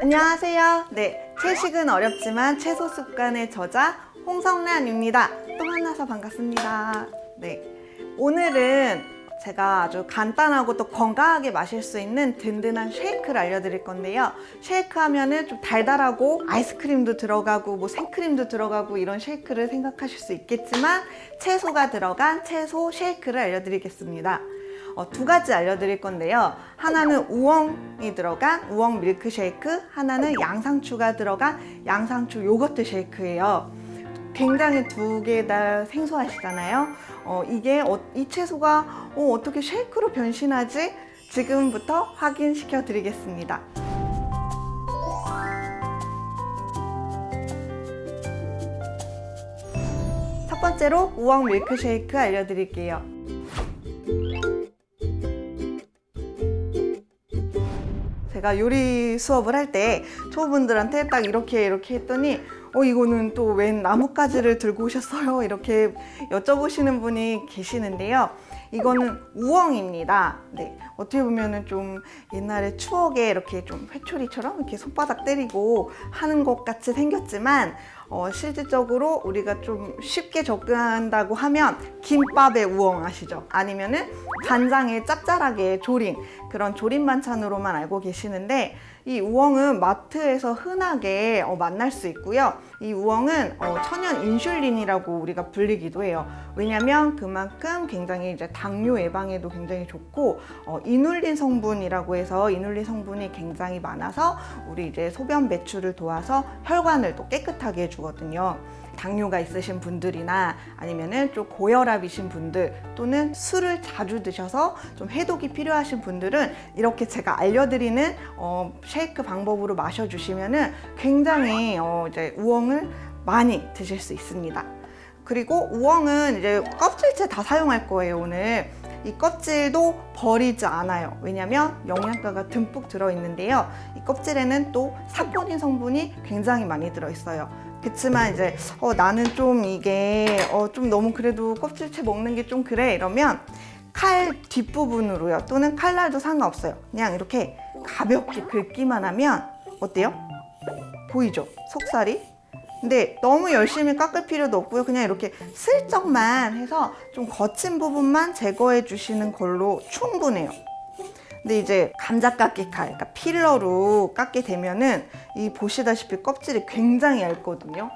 안녕하세요. 네, 채식은 어렵지만 채소 습관의 저자 홍성란입니다. 또 만나서 반갑습니다. 네, 오늘은 제가 아주 간단하고 또 건강하게 마실 수 있는 든든한 쉐이크를 알려드릴 건데요. 쉐이크 하면은 좀 달달하고 아이스크림도 들어가고 뭐 생크림도 들어가고 이런 쉐이크를 생각하실 수 있겠지만 채소가 들어간 채소 쉐이크를 알려드리겠습니다. 어, 두 가지 알려드릴 건데요. 하나는 우엉이 들어간 우엉 밀크쉐이크, 하나는 양상추가 들어간 양상추 요거트 쉐이크예요. 굉장히 두 개 다 생소하시잖아요. 어, 이게 어, 이 채소가 어, 어떻게 쉐이크로 변신하지? 지금부터 확인시켜 드리겠습니다. 첫 번째로 우엉 밀크쉐이크 알려드릴게요. 제가 요리 수업을 할 때 초보분들한테 딱 이렇게 이렇게 했더니 어 이거는 또 웬 나뭇가지를 들고 오셨어요? 이렇게 여쭤보시는 분이 계시는데요. 이거는 우엉입니다. 네 어떻게 보면은 좀 옛날에 추억에 이렇게 좀 회초리처럼 이렇게 손바닥 때리고 하는 것 같이 생겼지만 어, 실질적으로 우리가 좀 쉽게 접근한다고 하면 김밥에 우엉 아시죠? 아니면은 간장에 짭짤하게 조린 그런 조림 반찬으로만 알고 계시는데 이 우엉은 마트에서 흔하게 어, 만날 수 있고요. 이 우엉은 어, 천연 인슐린이라고 우리가 불리기도 해요. 왜냐면 그만큼 굉장히 이제 당뇨 예방에도 굉장히 좋고 어, 이눌린 성분이라고 해서 이눌린 성분이 굉장히 많아서 우리 이제 소변 배출을 도와서 혈관을 또 깨끗하게 해주거든요. 당뇨가 있으신 분들이나 아니면은 좀 고혈압이신 분들 또는 술을 자주 드셔서 좀 해독이 필요하신 분들은 이렇게 제가 알려드리는 어, 쉐이크 방법으로 마셔주시면은 굉장히 어, 이제 우엉을 많이 드실 수 있습니다. 그리고 우엉은 이제 껍질째 다 사용할 거예요 오늘. 이 껍질도 버리지 않아요. 왜냐면 영양가가 듬뿍 들어있는데요. 이 껍질에는 또 사포닌 성분이 굉장히 많이 들어있어요. 그치만 이제 어, 나는 좀 이게 어, 좀 너무 그래도 껍질째 먹는 게 좀 그래 이러면 칼 뒷부분으로요 또는 칼날도 상관없어요 그냥 이렇게 가볍게 긁기만 하면 어때요? 보이죠? 속살이? 근데 너무 열심히 깎을 필요도 없고요 그냥 이렇게 슬쩍만 해서 좀 거친 부분만 제거해 주시는 걸로 충분해요 근데 이제 감자 깎기 칼, 그러니까 필러로 깎게 되면은 이 보시다시피 껍질이 굉장히 얇거든요.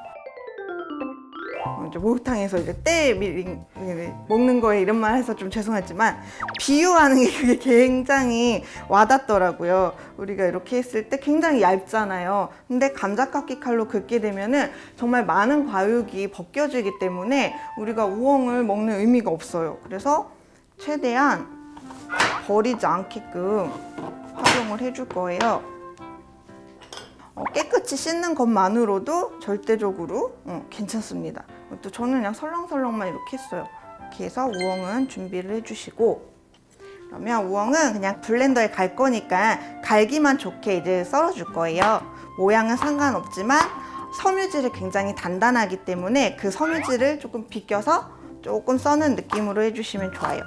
어, 이제 목욕탕에서 이제 때 밀- 먹는 거에 이런 말 해서 좀 죄송하지만 비유하는 게 그게 굉장히 와닿더라고요. 우리가 이렇게 했을 때 굉장히 얇잖아요. 근데 감자 깎기 칼로 긁게 되면은 정말 많은 과육이 벗겨지기 때문에 우리가 우엉을 먹는 의미가 없어요. 그래서 최대한 버리지 않게끔 활용을 해줄 거예요. 어, 깨끗이 씻는 것만으로도 절대적으로 어, 괜찮습니다. 또 저는 그냥 설렁설렁만 이렇게 했어요. 이렇게 해서 우엉은 준비를 해주시고 그러면 우엉은 그냥 블렌더에 갈 거니까 갈기만 좋게 이제 썰어줄 거예요. 모양은 상관없지만 섬유질이 굉장히 단단하기 때문에 그 섬유질을 조금 비껴서 조금 써는 느낌으로 해주시면 좋아요.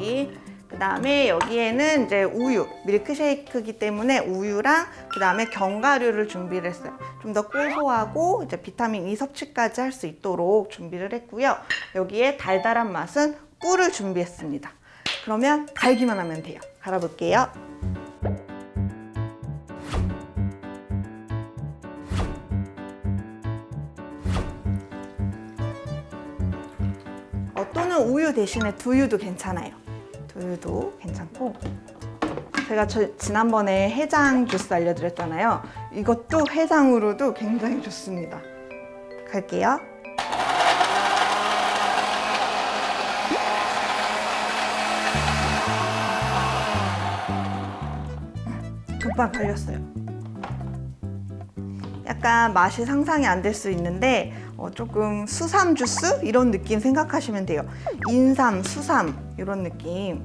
준비. 그 다음에 여기에는 이제 우유, 밀크쉐이크이기 때문에 우유랑 그 다음에 견과류를 준비를 했어요. 좀 더 고소하고 이제 비타민 E 섭취까지 할 수 있도록 준비를 했고요. 여기에 달달한 맛은 꿀을 준비했습니다. 그러면 갈기만 하면 돼요. 갈아볼게요. 어, 또는 우유 대신에 두유도 괜찮아요. 두유도 괜찮고. 제가 저 지난번에 해장 주스 알려드렸잖아요. 이것도 해장으로도 굉장히 좋습니다. 갈게요. 금방 갈렸어요. 약간 맛이 상상이 안 될 수 있는데 어, 조금 수삼 주스 이런 느낌 생각하시면 돼요. 인삼, 수삼 이런 느낌.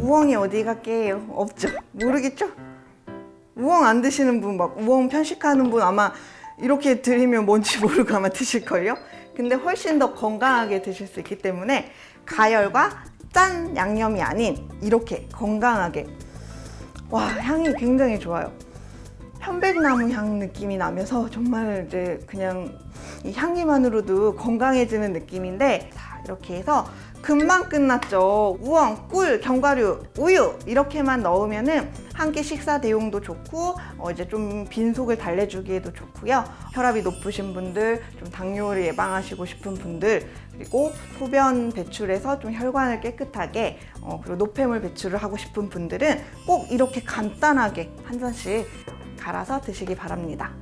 우엉이 어디 갈게요? 없죠? 모르겠죠? 우엉 안 드시는 분, 막 우엉 편식하는 분 아마 이렇게 드리면 뭔지 모르고 아마 드실걸요? 근데 훨씬 더 건강하게 드실 수 있기 때문에 가열과 짠 양념이 아닌 이렇게 건강하게 와 향이 굉장히 좋아요. 편백나무 향 느낌이 나면서 정말 이제 그냥 이 향기만으로도 건강해지는 느낌인데 자 이렇게 해서 금방 끝났죠. 우엉, 꿀, 견과류, 우유 이렇게만 넣으면은 한 끼 식사 대용도 좋고 어 이제 좀 빈속을 달래주기에도 좋고요. 혈압이 높으신 분들 좀 당뇨를 예방하시고 싶은 분들 그리고 소변 배출해서 좀 혈관을 깨끗하게 어 그리고 노폐물 배출을 하고 싶은 분들은 꼭 이렇게 간단하게 한 잔씩 갈아서 드시기 바랍니다.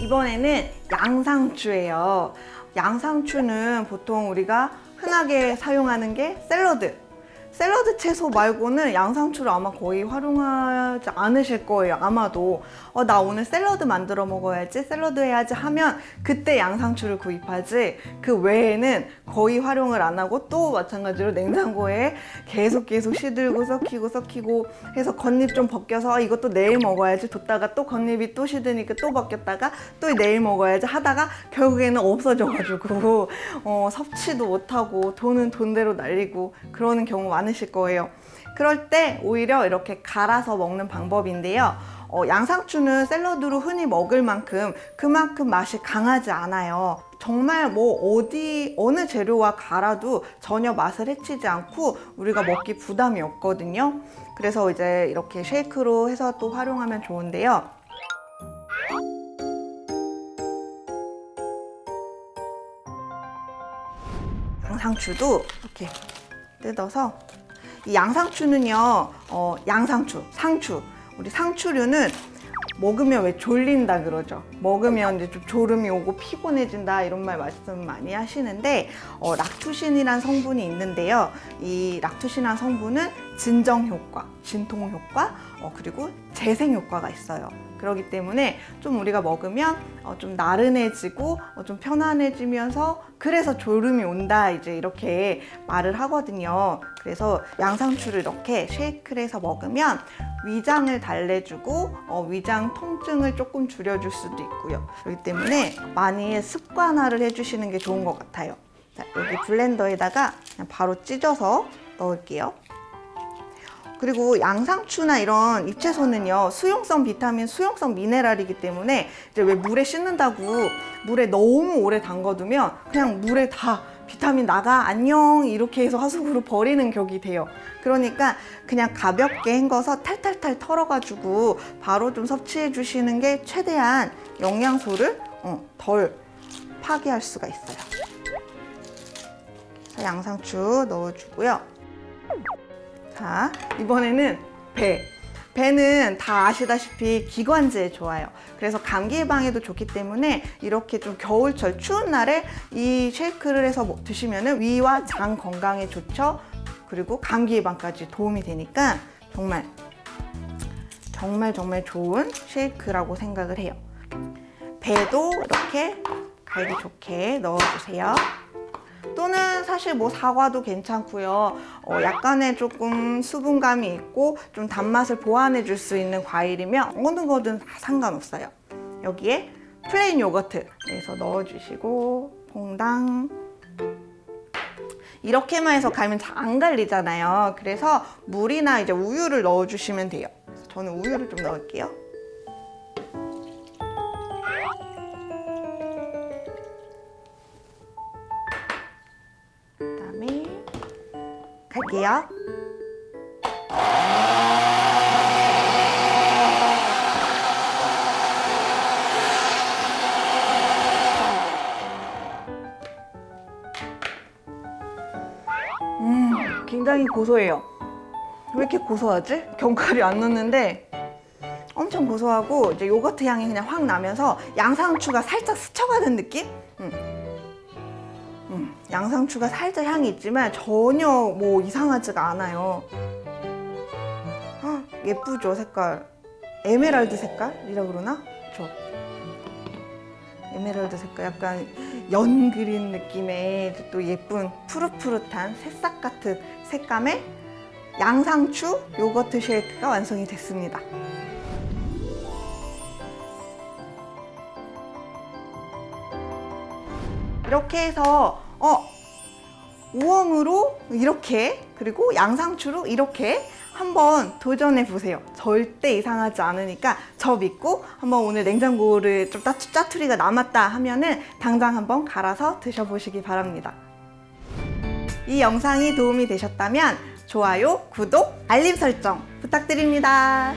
이번에는 양상추예요. 양상추는 보통 우리가 흔하게 사용하는 게 샐러드. 샐러드 채소 말고는 양상추를 아마 거의 활용하지 않으실 거예요. 아마도 어, 나 오늘 샐러드 만들어 먹어야지, 샐러드 해야지 하면 그때 양상추를 구입하지. 그 외에는 거의 활용을 안 하고 또 마찬가지로 냉장고에 계속 계속 시들고 썩히고 썩히고 해서 겉잎 좀 벗겨서 이것도 내일 먹어야지 뒀다가 또 겉잎이 또 시드니까 또 벗겼다가 또 내일 먹어야지 하다가 결국에는 없어져가지고 어, 섭취도 못하고 돈은 돈대로 날리고 그러는 경우 많 으실 거예요. 그럴 때 오히려 이렇게 갈아서 먹는 방법인데요. 어, 양상추는 샐러드로 흔히 먹을 만큼 그만큼 맛이 강하지 않아요. 정말 뭐 어디 어느 재료와 갈아도 전혀 맛을 해치지 않고 우리가 먹기 부담이 없거든요. 그래서 이제 이렇게 쉐이크로 해서 또 활용하면 좋은데요. 양상추도 이렇게 뜯어서 이 양상추는요, 어, 양상추, 상추. 우리 상추류는 먹으면 왜 졸린다 그러죠. 먹으면 이제 좀 졸음이 오고 피곤해진다 이런 말 말씀 많이 하시는데 어, 락투신이란 성분이 있는데요. 이 락투신이란 성분은 진정 효과, 진통 효과, 어, 그리고 재생 효과가 있어요. 그렇기 때문에 좀 우리가 먹으면 어, 좀 나른해지고 어, 좀 편안해지면서 그래서 졸음이 온다 이제 이렇게 말을 하거든요. 그래서 양상추를 이렇게 쉐이크를 해서 먹으면 위장을 달래주고 어, 위장 통증을 조금 줄여줄 수도 있고요. 그렇기 때문에 많이 습관화를 해주시는 게 좋은 것 같아요. 자, 여기 블렌더에다가 그냥 바로 찢어서 넣을게요. 그리고 양상추나 이런 잎채소는요 수용성 비타민, 수용성 미네랄이기 때문에 이제 왜 물에 씻는다고 물에 너무 오래 담궈두면 그냥 물에 다 비타민 나가 안녕 이렇게 해서 하수구로 버리는 격이 돼요. 그러니까 그냥 가볍게 헹궈서 탈탈탈 털어가지고 바로 좀 섭취해 주시는 게 최대한 영양소를 어, 덜 파괴할 수가 있어요. 양상추 넣어주고요. 자, 이번에는 배. 배는 다 아시다시피 기관지에 좋아요. 그래서 감기 예방에도 좋기 때문에 이렇게 좀 겨울철 추운 날에 이 쉐이크를 해서 뭐 드시면 위와 장 건강에 좋죠. 그리고 감기 예방까지 도움이 되니까 정말 정말 정말 좋은 쉐이크라고 생각을 해요. 배도 이렇게 갈기 좋게 넣어주세요. 또는 사실 뭐 사과도 괜찮고요. 어, 약간의 조금 수분감이 있고 좀 단맛을 보완해 줄 수 있는 과일이면 어느 거든 다 상관없어요. 여기에 플레인 요거트 내서 넣어주시고 퐁당 이렇게만 해서 갈면 잘 안 갈리잖아요. 그래서 물이나 이제 우유를 넣어주시면 돼요. 그래서 저는 우유를 좀 넣을게요. 갈게요. 음, 굉장히 고소해요. 왜 이렇게 고소하지? 견과류 안 넣는데 엄청 고소하고 이제 요거트 향이 그냥 확 나면서 양상추가 살짝 스쳐가는 느낌? 양상추가 살짝 향이 있지만 전혀 뭐 이상하지가 않아요. 아, 예쁘죠 색깔. 에메랄드 색깔이라 그러나? 저 에메랄드 색깔 약간 연 그린 느낌의 또 예쁜 푸릇푸릇한 새싹 같은 색감의 양상추 요거트 쉐이크가 완성이 됐습니다. 이렇게 해서 어 우엉으로 이렇게 그리고 양상추로 이렇게 한번 도전해 보세요. 절대 이상하지 않으니까 저 믿고 한번 오늘 냉장고를 좀 따- 짜투리가 남았다 하면은 당장 한번 갈아서 드셔보시기 바랍니다. 이 영상이 도움이 되셨다면 좋아요, 구독, 알림 설정 부탁드립니다.